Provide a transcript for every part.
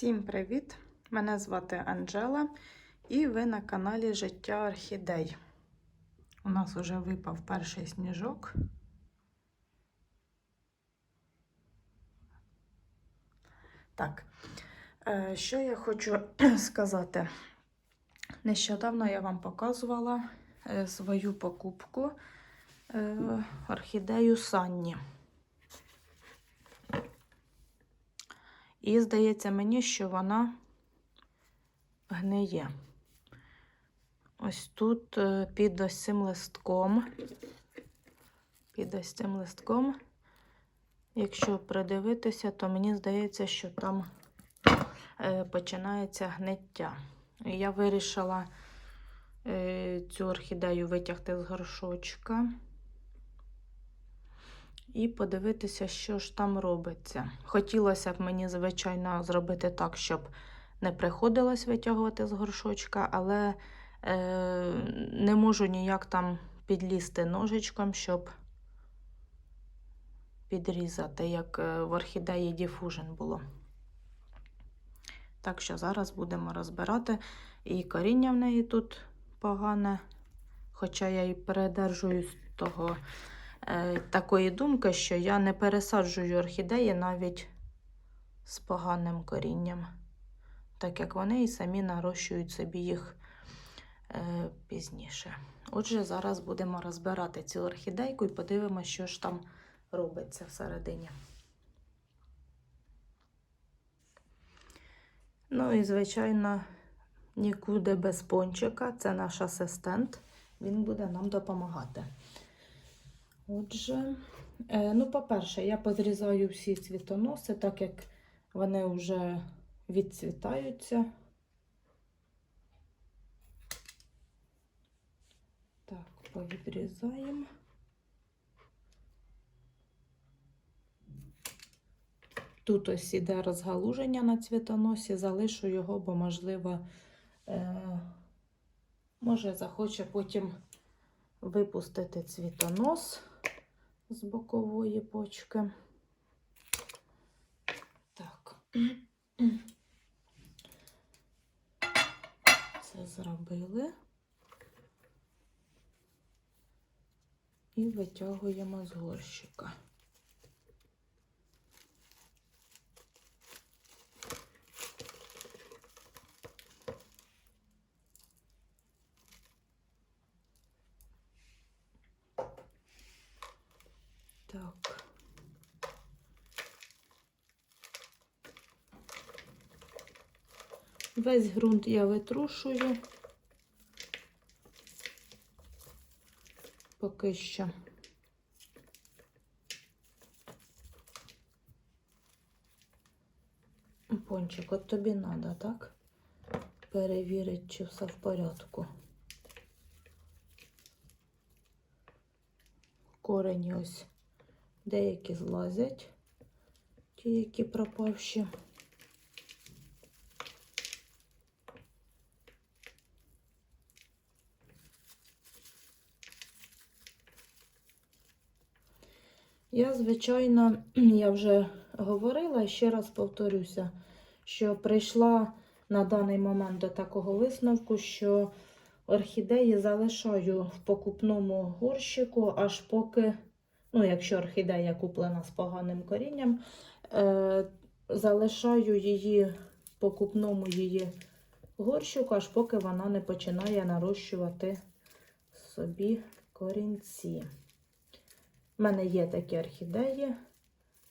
Всім привіт! Мене звати Анжела, і ви на каналі Життя Орхідей. У нас вже випав перший сніжок. Так, е, що я хочу сказати? Нещодавно я вам показувала е, свою покупку е, орхідею Санні. І здається мені, що вона гниє. Ось тут е, під ось цим листком, під ось цим листком, якщо придивитися, то мені здається, що там е, починається гниття. Я вирішила е, цю орхідею витягти з горшочка і подивитися, що ж там робиться. Хотілося б мені, звичайно, зробити так, щоб не приходилось витягувати з горшочка, але е, не можу ніяк там підлізти ножичком, щоб підрізати, як е, в орхідеї Diffusion було. Так що зараз будемо розбирати. І коріння в неї тут погане, хоча я і передержуюсь того такої думки, що я не пересаджую орхідеї навіть з поганим корінням, так як вони і самі нарощують собі їх е, пізніше. Отже, зараз будемо розбирати цю орхідейку і подивимося, що ж там робиться всередині. Ну і, звичайно, нікуди без пончика. Це наш асистент. Він буде нам допомагати. Отже, е, ну, по-перше, я подрізаю всі цвітоноси, так як вони вже відцвітаються. Так, повідрізаємо. Тут ось іде розгалуження на цвітоносі, залишу його, бо, можливо, е, може, захоче потім випустити цвітонос з бокової почки. Так. Це зробили. І витягуємо з горщика. Так. Весь ґрунт я витрушую. Поки що. Пончик, от тобі треба, так? Перевірити, чи все в порядку. Корені ось деякі злазять, ті, які пропавші. Я, звичайно, я вже говорила, ще раз повторюся, що прийшла на даний момент до такого висновку, що орхідеї залишаю в покупному горщику, аж поки, ну, якщо орхідея куплена з поганим корінням, е, залишаю її в покупному її горщику, аж поки вона не починає нарощувати собі корінці. У мене є такі орхідеї,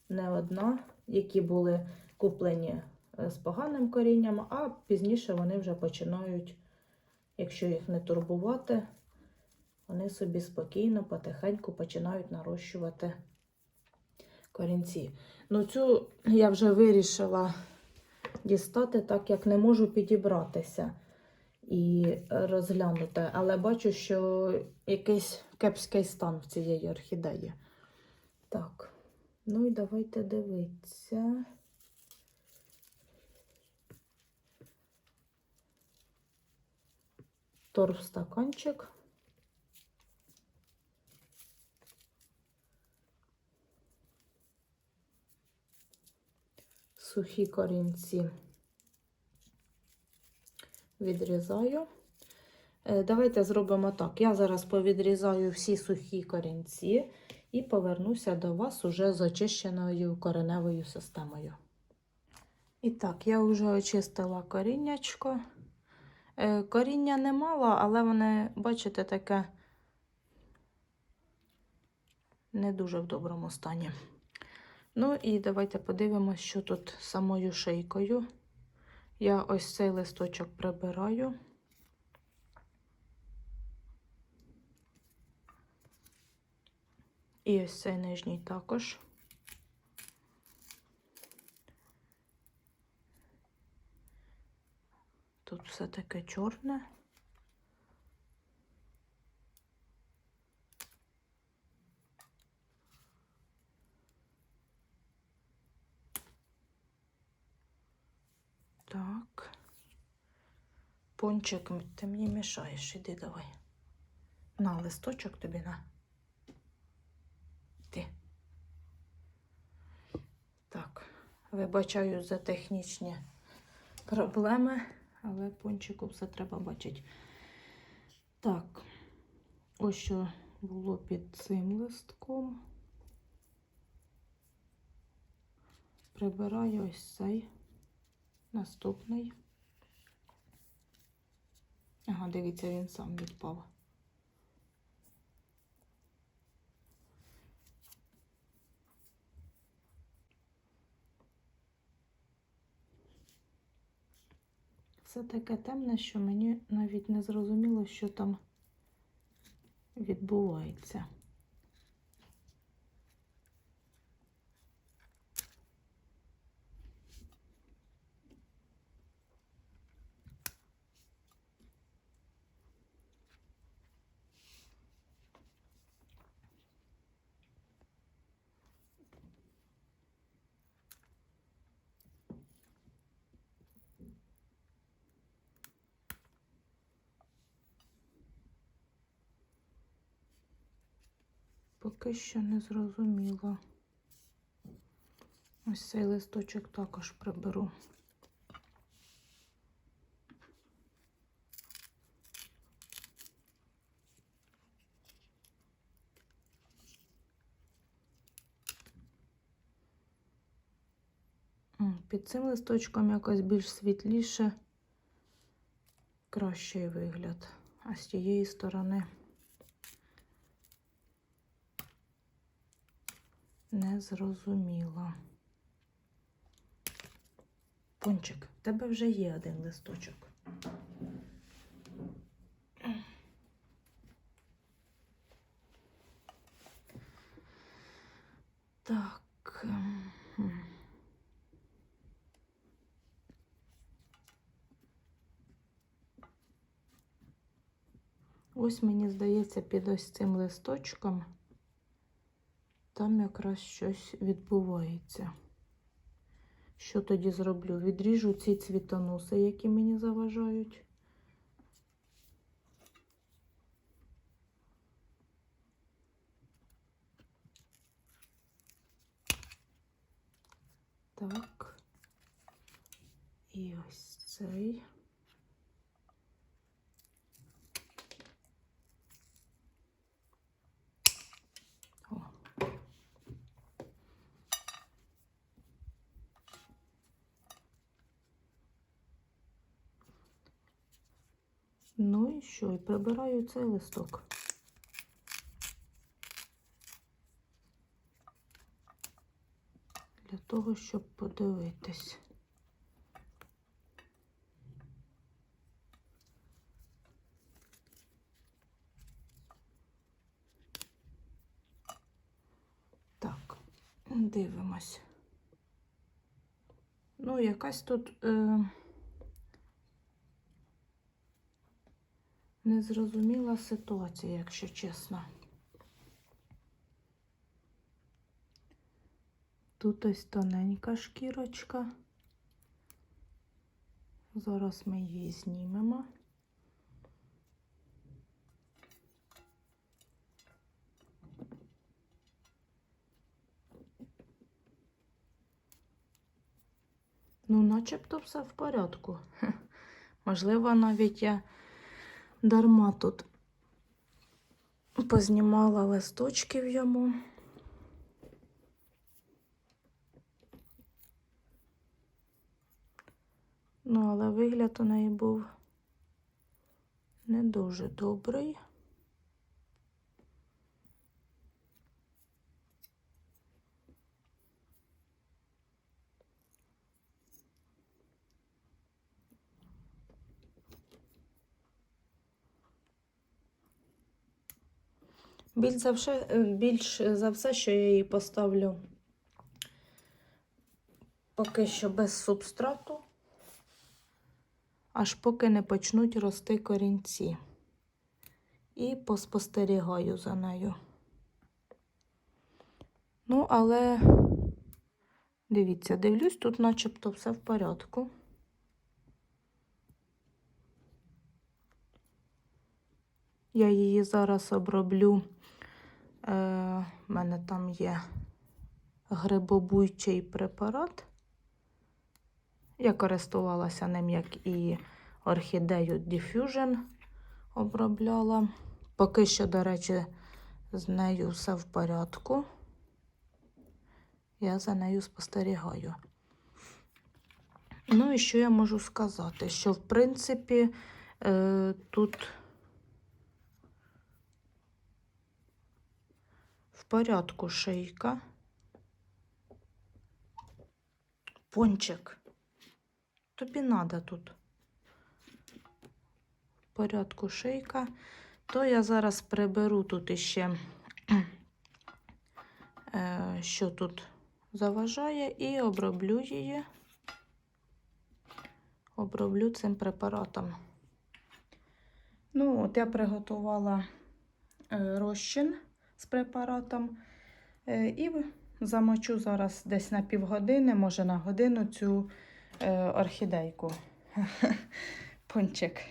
не одна, які були куплені з поганим корінням, а пізніше вони вже починають, якщо їх не турбувати, вони собі спокійно, потихеньку починають нарощувати корінці. Ну, цю я вже вирішила дістати, так як не можу підібратися і розглянути, але бачу, що якийсь кепський стан в цієї орхідеї. Так, ну і давайте дивитися. Торф стаканчик. Сухі корінці відрізаю. Е, Давайте зробимо так. Я зараз повідрізаю всі сухі корінці і повернуся до вас уже з очищеною кореневою системою. І так, я вже очистила коріннячко. Е, Коріння немало, але воно, бачите, таке не дуже в доброму стані. Ну і давайте подивимося, що тут самою шийкою. Я ось цей листочок прибираю. І ось цей нижній також. Тут все таке чорне. Так. Пончик, ти мені мішаєш, іди давай. На листочок тобі на. Ти. Так, вибачаю за технічні проблеми, але пончику все треба бачити. Так, ось що було під цим листком. Прибираю ось цей наступний. Ага, дивіться, він сам відпав. Все таке темне, що мені навіть не зрозуміло, що там відбувається. Поки що не зрозуміло. Ось цей листочок також приберу. Під цим листочком якось більш світліше, кращий вигляд. А з тієї сторони. Не зрозуміла. Пончик, в тебе вже є один листочок. Так. ем, Ось мені здається, під ось цим листочком там якраз щось відбувається. Що тоді зроблю? Відріжу ці цвітоноси, які мені заважають. Так. І ось цей. О. Ну і що? І прибираю цей листок. Для того, щоб подивитись. Так, дивимось. Ну, якась тут. Е... Незрозуміла ситуація, якщо чесно. Тут ось тоненька шкірочка. Зараз ми її знімемо. Ну, начебто все в порядку. Можливо, навіть я дарма тут познімала листочків йому. Ну, але вигляд у неї був не дуже добрий. Більш за все, е, більш за все, що я її поставлю поки що без субстрату, аж поки не почнуть рости корінці. І поспостерігаю за нею. Ну, але дивіться, дивлюсь, тут начебто все в порядку. Я її зараз оброблю. Е, У мене там є грибобуйчий препарат. Я користувалася ним, як і орхідею Diffusion обробляла. Поки що, до речі, з нею все в порядку. Я за нею спостерігаю. Ну і що я можу сказати? Що, в принципі, е, тут в порядку шийка. Пончик. Тобі надо тут. Порядку шийка. То я зараз приберу тут іще, е, що тут заважає, і оброблю її. Оброблю цим препаратом. Ну, от я приготувала е, розчин з препаратом. Е, І замочу зараз десь на півгодини, може на годину цю е, орхідейку. Пончик.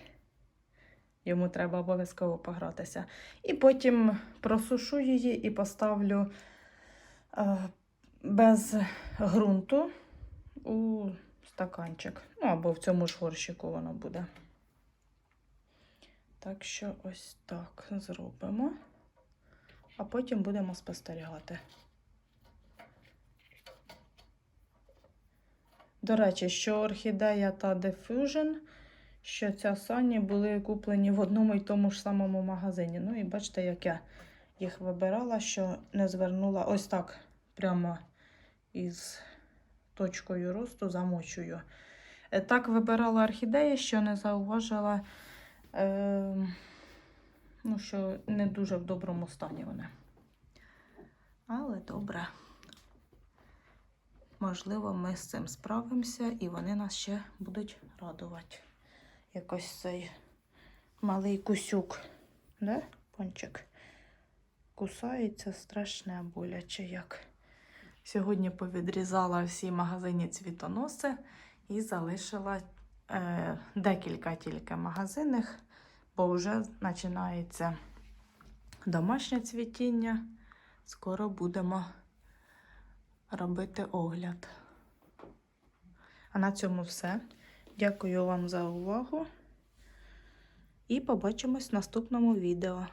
Йому треба обов'язково погратися. І потім просушу її і поставлю е, без ґрунту у стаканчик. Ну, або в цьому ж горщику воно буде. Так що ось так зробимо а потім будемо спостерігати. До речі, що орхідея та Diffusion, що ця Сані були куплені в одному і тому ж самому магазині. Ну і бачите, як я їх вибирала, що не звернула ось так прямо із точкою росту замочую. Е, Так вибирала орхідеї, що не зауважила. Е ну, що не дуже в доброму стані вони. Але добре. Можливо, ми з цим справимося і вони нас ще будуть радувати. Якось цей малий кусюк, да, пончик? Кусається страшне боляче як. Сьогодні повідрізала всі магазині цвітоноси і залишила е, декілька тільки магазинних бо вже починається домашнє цвітіння. Скоро будемо робити огляд. А на цьому все. Дякую вам за увагу і побачимось в наступному відео.